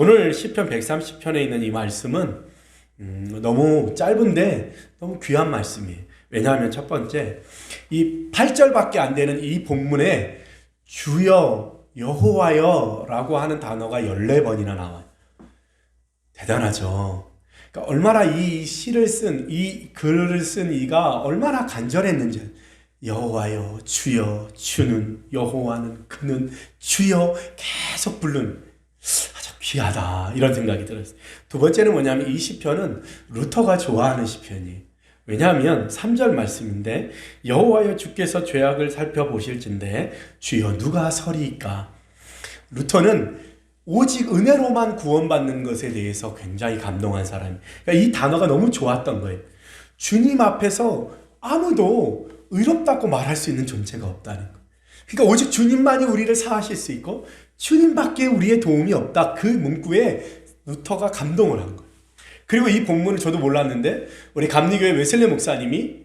오늘 시편 130편에 있는 이 말씀은 음, 너무 짧은데 너무 귀한 말씀이에요. 왜냐하면 첫 번째 이 8절밖에 안 되는 이 본문에 주여 여호와여 라고 하는 단어가 14번이나 나와요. 대단하죠. 그러니까 얼마나 이 시를 쓴, 이 글을 쓴 이가 얼마나 간절했는지. 여호와여, 주여, 주는, 여호와는, 그는, 주여 계속 부른 귀하다. 이런 생각이 들었어요. 두 번째는 뭐냐면 이 시편은 루터가 좋아하는 시편이에요. 왜냐하면 3절 말씀인데 여호와여 주께서 죄악을 살펴보실진데 주여 누가 서리이까 루터는 오직 은혜로만 구원받는 것에 대해서 굉장히 감동한 사람이. 그러니까 이 단어가 너무 좋았던 거예요. 주님 앞에서 아무도 의롭다고 말할 수 있는 존재가 없다는 거. 그러니까 오직 주님만이 우리를 사하실 수 있고 주님밖에 우리의 도움이 없다. 그 문구에 루터가 감동을 한 거예요. 그리고 이 본문을 저도 몰랐는데 우리 감리교회 웨슬리 목사님이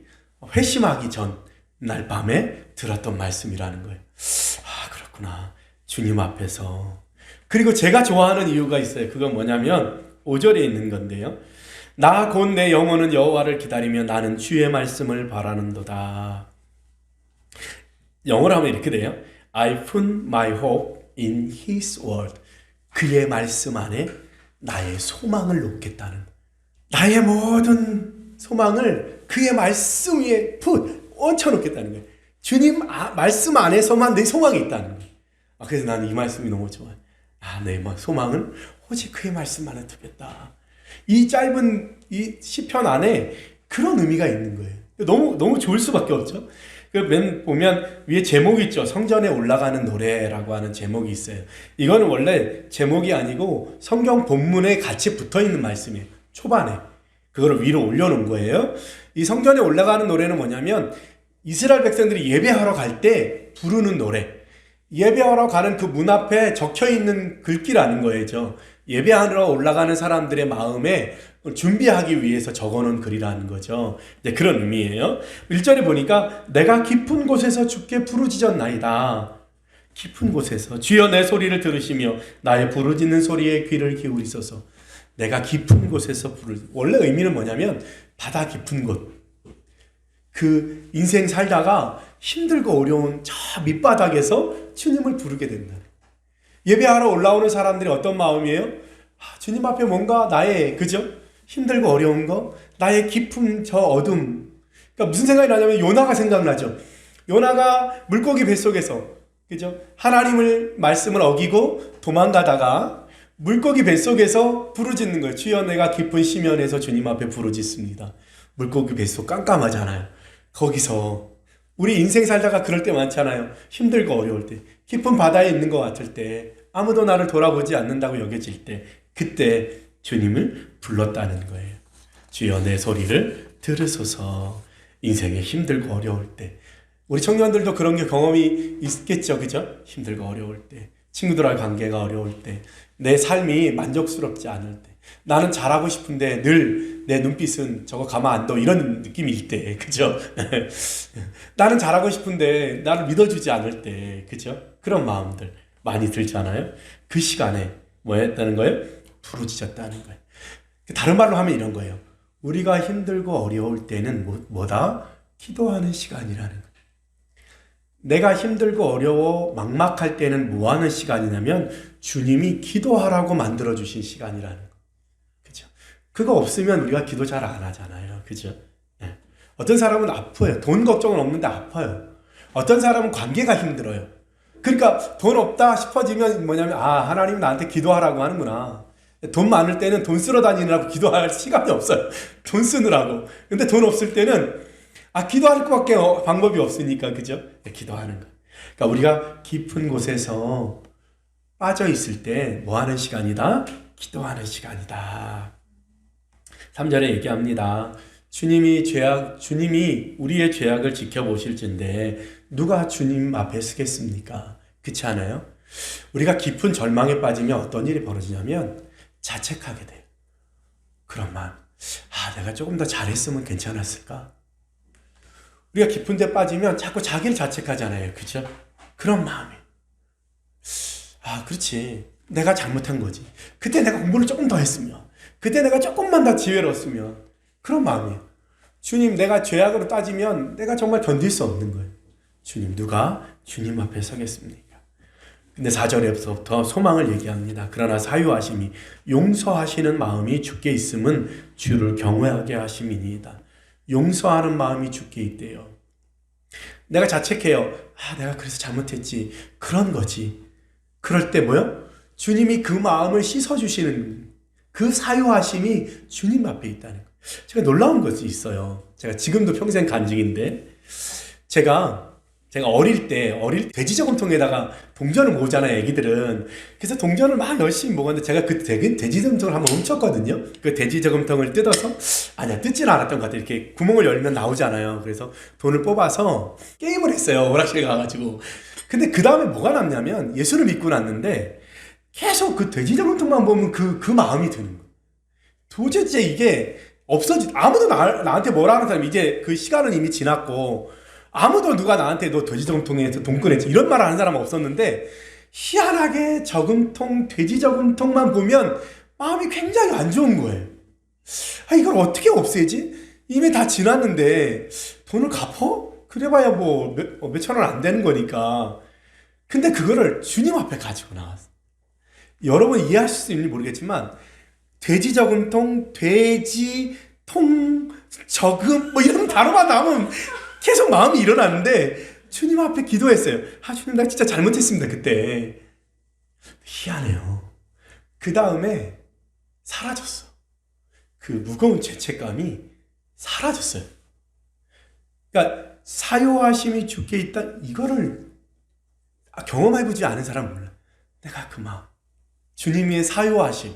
회심하기 전 날 밤에 들었던 말씀이라는 거예요. 아 그렇구나. 주님 앞에서 그리고 제가 좋아하는 이유가 있어요. 그건 뭐냐면 5절에 있는 건데요. 나 곧 내 영혼은 여호와를 기다리며 나는 주의 말씀을 바라는도다. 영어로 하면 이렇게 돼요. I put my hope in his word. 그의 말씀 안에 나의 소망을 놓겠다는 나의 모든 소망을 그의 말씀 위에 put 얹혀 놓겠다는 거예요. 주님 아, 말씀 안에서만 내 소망이 있다는 거예요. 아, 그래서 나는 이 말씀이 너무 좋아요. 아, 내 소망은 오직 그의 말씀만에 두겠다. 이 짧은 이 시편 안에 그런 의미가 있는 거예요. 너무 너무 좋을 수밖에 없죠. 그맨 보면 위에 제목이 있죠. 성전에 올라가는 노래라고 하는 제목이 있어요. 이거는 원래 제목이 아니고 성경 본문에 같이 붙어 있는 말씀이에요. 초반에 그거를 위로 올려놓은 거예요. 이 성전에 올라가는 노래는 뭐냐면 이스라엘 백성들이 예배하러 갈 때 부르는 노래. 예배하러 가는 그 문 앞에 적혀 있는 글귀라는 거예요. 예배하러 올라가는 사람들의 마음에 준비하기 위해서 적어놓은 글이라는 거죠. 네, 그런 의미예요. 1절에 보니까 내가 깊은 곳에서 주께 부르짖었나이다. 깊은 곳에서 주여 내 소리를 들으시며 나의 부르짖는 소리에 귀를 기울이소서. 내가 깊은 곳에서 부르 원래 의미는 뭐냐면 바다 깊은 곳. 그 인생 살다가 힘들고 어려운 저 밑바닥에서 주님을 부르게 된다. 예배하러 올라오는 사람들이 어떤 마음이에요? 아, 주님 앞에 뭔가 나의 그죠? 힘들고 어려운 거, 나의 깊은 저 어둠. 그러니까 무슨 생각이 나냐면 요나가 생각나죠. 요나가 물고기 뱃속에서 그죠? 하나님을 말씀을 어기고 도망가다가 물고기 뱃속에서 부르짖는 거예요. 주여 내가 깊은 심연에서 주님 앞에 부르짖습니다. 물고기 뱃속 깜깜하잖아요. 거기서 우리 인생 살다가 그럴 때 많잖아요. 힘들고 어려울 때, 깊은 바다에 있는 것 같을 때, 아무도 나를 돌아보지 않는다고 여겨질 때, 그때 주님을 불렀다는 거예요. 주여 내 소리를 들으소서. 인생에 힘들고 어려울 때, 우리 청년들도 그런 게 경험이 있겠죠, 그죠? 힘들고 어려울 때, 친구들과의 관계가 어려울 때, 내 삶이 만족스럽지 않을 때, 나는 잘하고 싶은데 늘 내 눈빛은 저거 가만 안 둬. 이런 느낌일 때, 그죠? 나는 잘하고 싶은데 나를 믿어주지 않을 때, 그죠? 그런 마음들 많이 들잖아요. 그 시간에 뭐 했다는 거예요? 부르짖었다는 거예요. 다른 말로 하면 이런 거예요. 우리가 힘들고 어려울 때는 뭐, 뭐다? 기도하는 시간이라는 거예요. 내가 힘들고 어려워 막막할 때는 뭐 하는 시간이냐면 주님이 기도하라고 만들어주신 시간이라는 거예요. 그거 없으면 우리가 기도 잘 안 하잖아요. 그죠? 네. 어떤 사람은 아파요. 돈 걱정은 없는데 아파요. 어떤 사람은 관계가 힘들어요. 그러니까 돈 없다 싶어지면 뭐냐면 아 하나님 나한테 기도하라고 하는구나. 돈 많을 때는 돈 쓰러 다니느라고 기도할 시간이 없어요. 돈 쓰느라고. 근데 돈 없을 때는 아 기도할 것밖에 방법이 없으니까 그죠? 네, 기도하는 거. 그러니까 우리가 깊은 곳에서 빠져 있을 때 뭐 하는 시간이다? 기도하는 시간이다. 3절에 얘기합니다. 주님이 죄악, 주님이 우리의 죄악을 지켜보실진데 누가 주님 앞에 서겠습니까? 그렇지 않아요? 우리가 깊은 절망에 빠지면 어떤 일이 벌어지냐면 자책하게 돼요. 그런 마음. 아, 내가 조금 더 잘했으면 괜찮았을까? 우리가 깊은 데 빠지면 자꾸 자기를 자책하잖아요. 그죠? 그런 마음이. 아, 그렇지. 내가 잘못한 거지. 그때 내가 공부를 조금 더 했으면, 그때 내가 조금만 더 지혜를 얻으면 그런 마음이에요. 주님, 내가 죄악으로 따지면 내가 정말 견딜 수 없는 거예요. 주님, 누가 주님 앞에 서겠습니까? 근데 4절에서부터 소망을 얘기합니다. 그러나 사유하심이 용서하시는 마음이 주께 있음은 주를 경외하게 하심이니이다. 용서하는 마음이 주께 있대요. 내가 자책해요. 아, 내가 그래서 잘못했지. 그런 거지. 그럴 때 뭐요? 주님이 그 마음을 씻어주시는 그 사유하심이 주님 앞에 있다는 거예요. 제가 놀라운 것이 있어요. 제가 지금도 평생 간직인데, 제가 제가 어릴 때 어릴 때 돼지 저금통에다가 동전을 모으잖아요, 애기들은. 그래서 동전을 막 열심히 모았는데 제가 그 돼지 돼지 저금통을 한번 훔쳤거든요. 그 돼지 저금통을 뜯어서 아니야 뜯지는 않았던 것 같아요. 이렇게 구멍을 열면 나오잖아요. 그래서 돈을 뽑아서 게임을 했어요. 오락실 가가지고. 근데 그 다음에 뭐가 남냐면 예수를 믿고 났는데 계속 그 돼지 저금통만 보면 그 그 마음이 드는 거예요. 도대체 이게 없어지 아무도 나, 나한테 뭐라 하는 사람 이제 그 시간은 이미 지났고 아무도 누가 나한테 너 돼지 돈 꺼냈지 이런 말 하는 사람은 없었는데 희한하게 저금통 돼지 저금통만 보면 마음이 굉장히 안 좋은 거예요. 아 이걸 어떻게 없애지? 이미 다 지났는데 돈을 갚어? 그래봐야 뭐 몇, 어, 몇천 원 안 되는 거니까. 근데 그거를 주님 앞에 가지고 나왔어. 여러분 이해하실 수 있는지 모르겠지만 돼지 저금통, 돼지 통 저금 뭐 이런 단어만 나오면 계속 마음이 일어나는데 주님 앞에 기도했어요. 아 주님 나 진짜 잘못했습니다 그때. 희한해요. 그 다음에 사라졌어. 그 무거운 죄책감이 사라졌어요. 그러니까 사요하심이 주께 있다 이거를 경험해보지 않은 사람은 몰라. 내가 그 마음 주님의 사요하심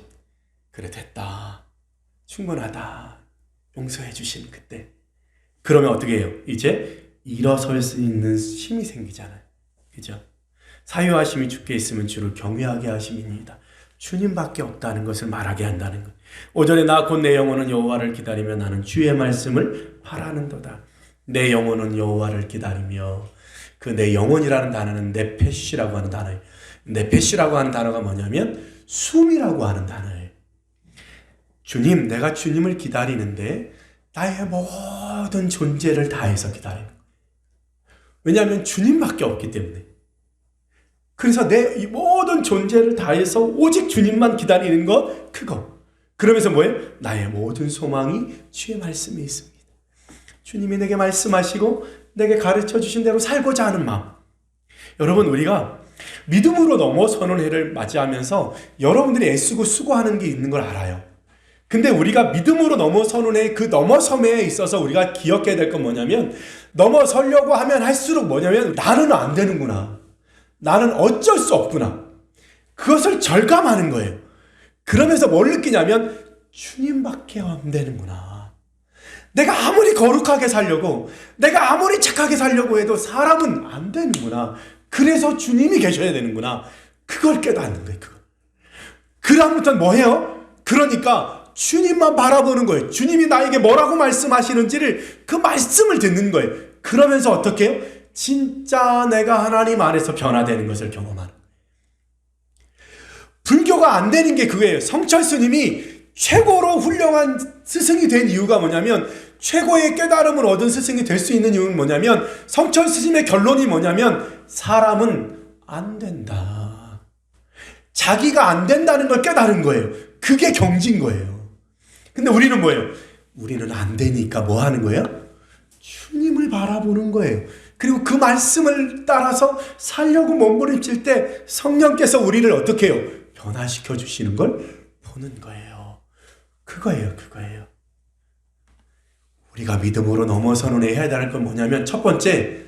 그래 됐다 충분하다 용서해 주신 그때 그러면 어떻게 해요? 이제 일어설 수 있는 힘이 생기잖아요. 그죠? 사유하심이 주께 있으면 주를 경외하게 하심입니다. 주님밖에 없다는 것을 말하게 한다는 것. 오전에 나 곧 내 영혼은 여호와를 기다리며 나는 주의 말씀을 바라는도다. 내 영혼은 여호와를 기다리며 그 내 영혼이라는 단어는 네페시라고 하는 단어예요. 네페시라고 하는 단어가 뭐냐면 숨이라고 하는 단어예요. 주님, 내가 주님을 기다리는데 나의 모든 존재를 다해서 기다리는 거예요. 왜냐하면 주님밖에 없기 때문에. 그래서 내이 모든 존재를 다해서 오직 주님만 기다리는 것, 그거. 그러면서 뭐예요? 나의 모든 소망이 주의 말씀에 있습니다. 주님이 내게 말씀하시고 내게 가르쳐 주신 대로 살고자 하는 마음. 여러분, 우리가 믿음으로 넘어서는 해를 맞이하면서 여러분들이 애쓰고 수고하는 게 있는 걸 알아요. 근데 우리가 믿음으로 넘어서는 애그 넘어섬에 있어서 우리가 기억해야 될 건 뭐냐면 넘어서려고 하면 할수록 뭐냐면 나는 안 되는구나. 나는 어쩔 수 없구나. 그것을 절감하는 거예요. 그러면서 뭘 느끼냐면 주님밖에 안 되는구나. 내가 아무리 거룩하게 살려고 내가 아무리 착하게 살려고 해도 사람은 안 되는구나. 그래서 주님이 계셔야 되는구나. 그걸 깨닫는 거예요. 그거. 그다음부터 뭐 해요? 그러니까 주님만 바라보는 거예요. 주님이 나에게 뭐라고 말씀하시는지를 그 말씀을 듣는 거예요. 그러면서 어떻게 해요? 진짜 내가 하나님 안에서 변화되는 것을 경험하는. 불교가 안 되는 게 그거예요. 성철 스님이 최고로 훌륭한 스승이 된 이유가 뭐냐면 최고의 깨달음을 얻은 스승이 될 수 있는 이유는 뭐냐면 성철 스님의 결론이 뭐냐면 사람은 안 된다. 자기가 안 된다는 걸 깨달은 거예요. 그게 경진 거예요. 근데 우리는 뭐예요? 우리는 안 되니까 뭐 하는 거예요? 주님을 바라보는 거예요. 그리고 그 말씀을 따라서 살려고 몸부림칠 때 성령께서 우리를 어떻게 해요? 변화시켜 주시는 걸 보는 거예요. 그거예요, 그거예요. 우리가 믿음으로 넘어서는 해야 될 건 뭐냐면 첫 번째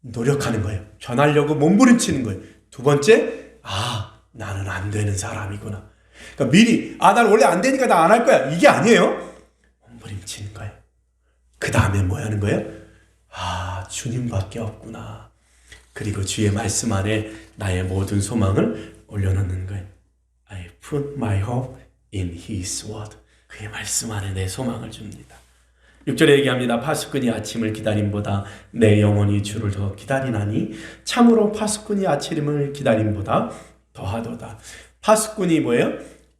노력하는 거예요. 변하려고 몸부림치는 거예요. 두 번째, 아, 나는 안 되는 사람이구나. 그러니까 미리 아 난 원래 안 되니까 나 안 할 거야 이게 아니에요. 몸부림치는 거예요. 그 다음에 뭐 하는 거예요? 아 주님밖에 없구나. 그리고 주의 말씀 안에 나의 모든 소망을 올려놓는 거예요. I put my hope in His word. 그의 말씀 안에 내 소망을 줍니다. 6절에 얘기합니다. 파수꾼이 아침을 기다림보다 내 영혼이 주를 더 기다리나니 참으로 파수꾼이 아침을 기다림보다 더하도다. 파수꾼이 뭐예요?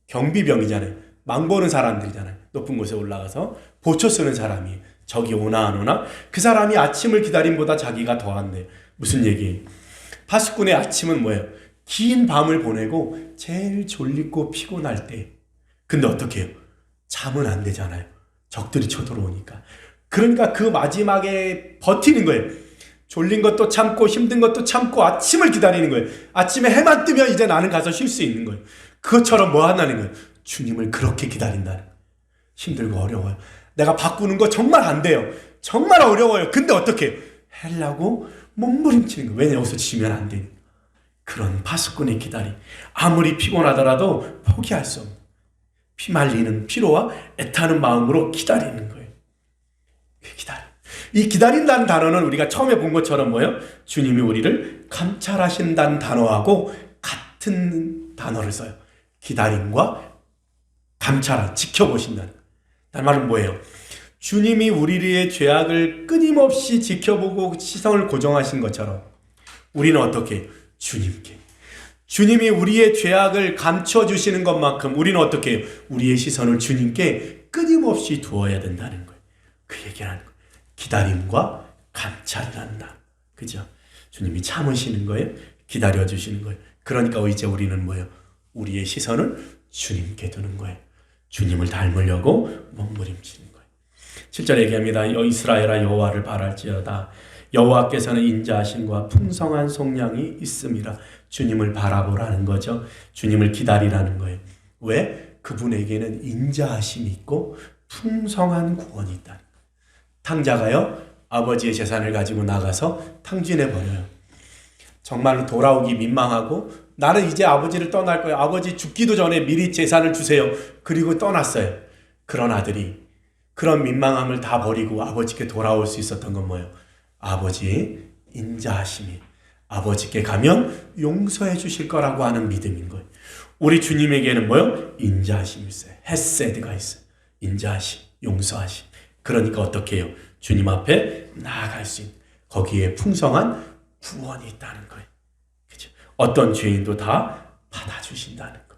경비병이잖아요. 망보는 사람들이잖아요. 높은 곳에 올라가서 보초 쓰는 사람이 저기 오나 안 오나 그 사람이 아침을 기다림보다 자기가 더한데 무슨 얘기? 파수꾼의 아침은 뭐예요? 긴 밤을 보내고 제일 졸리고 피곤할 때. 근데 어떻게 해요? 잠은 안 되잖아요. 적들이 쳐들어오니까. 그러니까 그 마지막에 버티는 거예요. 졸린 것도 참고 힘든 것도 참고 아침을 기다리는 거예요. 아침에 해만 뜨면 이제 나는 가서 쉴 수 있는 거예요. 그것처럼 뭐 한다는 거예요? 주님을 그렇게 기다린다는 거예요. 힘들고 어려워요. 내가 바꾸는 거 정말 안 돼요. 정말 어려워요. 근데 어떻게 하려고 몸부림치는 거예요. 왜냐 여기서 지면 안 되니. 그런 파수꾼의 기다림. 아무리 피곤하더라도 포기할 수 없는 피 말리는 피로와 애타는 마음으로 기다리는 거예요. 그 기다림. 이 기다린다는 단어는 우리가 처음에 본 것처럼 뭐예요? 주님이 우리를 감찰하신다는 단어하고 같은 단어를 써요. 기다림과 감찰하, 지켜보신다는. 다른 말은 뭐예요? 주님이 우리의 죄악을 끊임없이 지켜보고 시선을 고정하신 것처럼 우리는 어떻게 주님께 주님이 우리의 죄악을 감춰 주시는 것만큼 우리는 어떻게 해요? 우리의 시선을 주님께 끊임없이 두어야 된다는 거예요. 그 얘기를 하는 거예요. 기다림과 감찰이라는 단. 그죠? 주님이 참으시는 거예요. 기다려 주시는 거예요. 그러니까 이제 우리는 뭐예요? 우리의 시선을 주님께 두는 거예요. 주님을 닮으려고 몸부림치는 거예요. 7절 얘기합니다. 여 이스라엘아 여호와를 바랄지어다. 여호와께서는 인자하심과 풍성한 속량이 있음이라. 주님을 바라보라는 거죠. 주님을 기다리라는 거예요. 왜? 그분에게는 인자하심이 있고 풍성한 구원이 있다. 탕자가요. 아버지의 재산을 가지고 나가서 탕진해 버려요. 정말로 돌아오기 민망하고 나는 이제 아버지를 떠날 거예요. 아버지 죽기도 전에 미리 재산을 주세요. 그리고 떠났어요. 그런 아들이 그런 민망함을 다 버리고 아버지께 돌아올 수 있었던 건 뭐예요? 아버지의 인자하심이 아버지께 가면 용서해 주실 거라고 하는 믿음인 거예요. 우리 주님에게는 뭐요? 인자하심이 있어요. 헤세드가 있어요. 인자하심, 용서하심. 그러니까 어떻게 해요? 주님 앞에 나아갈 수 있는 거기에 풍성한 구원이 있다는 거예요. 그죠? 어떤 죄인도 다 받아주신다는 거.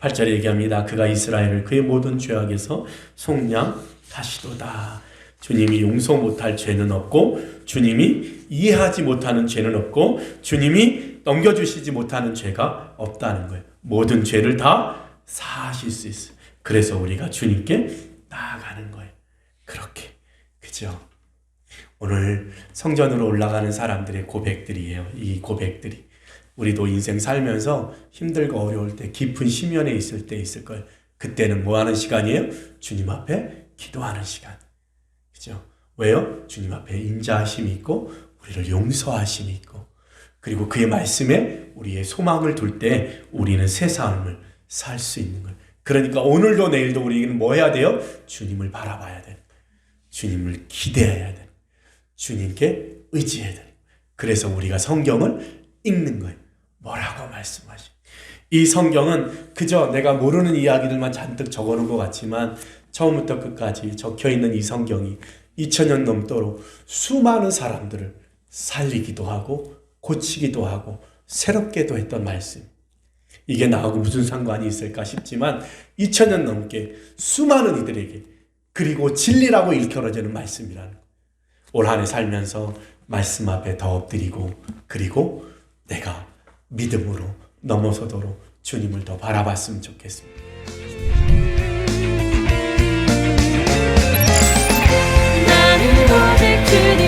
8절에 얘기합니다. 그가 이스라엘을 그의 모든 죄악에서 속량하시도다. 주님이 용서 못할 죄는 없고 주님이 이해하지 못하는 죄는 없고 주님이 넘겨주시지 못하는 죄가 없다는 거예요. 모든 죄를 다 사하실 수 있어요. 그래서 우리가 주님께 나아가는 거예요. 그렇게 그죠? 오늘 성전으로 올라가는 사람들의 고백들이에요. 이 고백들이 우리도 인생 살면서 힘들고 어려울 때 깊은 심연에 있을 때 있을 거예요. 그때는 뭐 하는 시간이에요? 주님 앞에 기도하는 시간. 왜요? 주님 앞에 인자하심이 있고 우리를 용서하심이 있고 그리고 그의 말씀에 우리의 소망을 둘 때 우리는 새 삶을 살 수 있는 거예요. 그러니까 오늘도 내일도 우리는 뭐 해야 돼요? 주님을 바라봐야 돼. 주님을 기대해야 돼. 주님께 의지해야 돼. 그래서 우리가 성경을 읽는 거예요. 뭐라고 말씀하시? 이 성경은 그저 내가 모르는 이야기들만 잔뜩 적어놓은 것 같지만 처음부터 끝까지 적혀 있는 이 성경이 2000년 넘도록 수많은 사람들을 살리기도 하고 고치기도 하고 새롭게도 했던 말씀. 이게 나하고 무슨 상관이 있을까 싶지만 2000년 넘게 수많은 이들에게 그리고 진리라고 일컬어지는 말씀이라는 거. 올한해 살면서 말씀 앞에 더 엎드리고 그리고 내가 믿음으로 넘어서도록 주님을 더 바라봤으면 좋겠습니다. your victory.